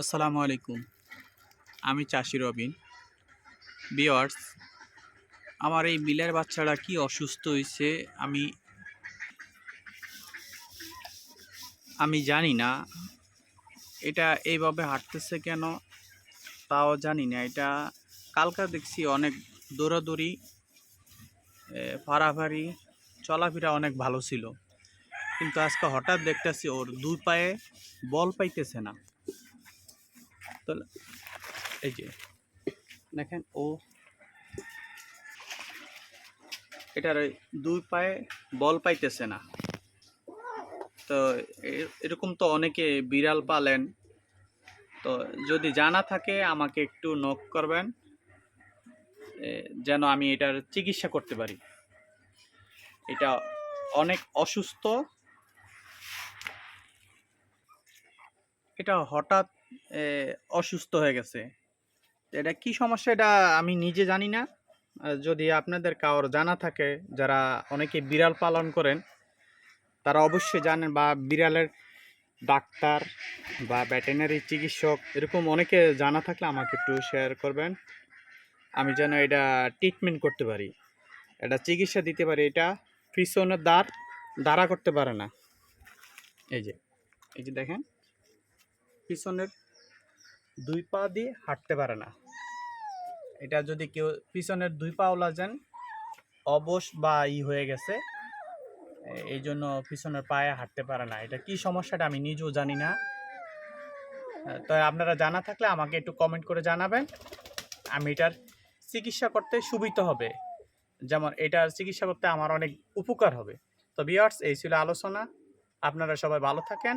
আসসালামু আলাইকুম। আমি চাষি রবিন। বিয়ার্স আমার এই বিলের বাচ্চারা কি অসুস্থ হয়েছে আমি আমি জানি না। এটা এইভাবে হাঁটতেছে কেন তাও জানি না। এটা কালকা দেখছি অনেক দৌড়াদৌড়ি ফাড়াফাড়ি, চলাফেরা অনেক ভালো ছিল। কিন্তু আজকে হঠাৎ দেখতেছি ওর দুই পায়ে বল পাইতেছে না। তো এই যে দেখেন, ও এটার ওই দুই পায়ে বল পাইতেছে না। তো এরকম তো অনেকে বিড়াল পালেন। তো যদি জানা থাকে, আমাকে একটু নক করবেন। যেন আমি এটার চিকিৎসা করতে পারি। এটা অনেক অসুস্থ। এটা হঠাৎ অসুস্থ হয়ে গেছে। এটা কি সমস্যা এটা আমি নিজে জানি না। যদি আপনাদের কারোর জানা থাকে, যারা অনেকে বিড়াল পালন করেন, তারা অবশ্যই জানেন বা বিড়ালের ডাক্তার বা ভেটেনারি চিকিৎসক এরকম অনেকে জানা থাকলে আমাকে একটু শেয়ার করবেন। আমি যেন এটা ট্রিটমেন্ট করতে পারি। এটা চিকিৎসা দিতে পারি, এটা পিছনের দাঁড় দাঁড়া করতে পারে না। এই যে এই যে দেখেন। পিছনের দুই পা দিয়ে হাঁটতে পারে না। এটা যদি কেউ পিছনের দুই পা ওলা যান অবশ বা ই হয়ে গেছে এই জন্য পিছনের পায়ে হাঁটতে পারে না। এটা কি সমস্যাটা আমি নিজেও জানি না। তো আপনারা জানা থাকলে আমাকে একটু কমেন্ট করে জানাবেন। আমি এটার চিকিৎসা করতে সুবিধা হবে। যেমন এটার চিকিৎসা করতে আমার অনেক উপকার হবে। তো বিয়ার্স এই ছিল আলোচনা। আপনারা সবাই ভালো থাকেন।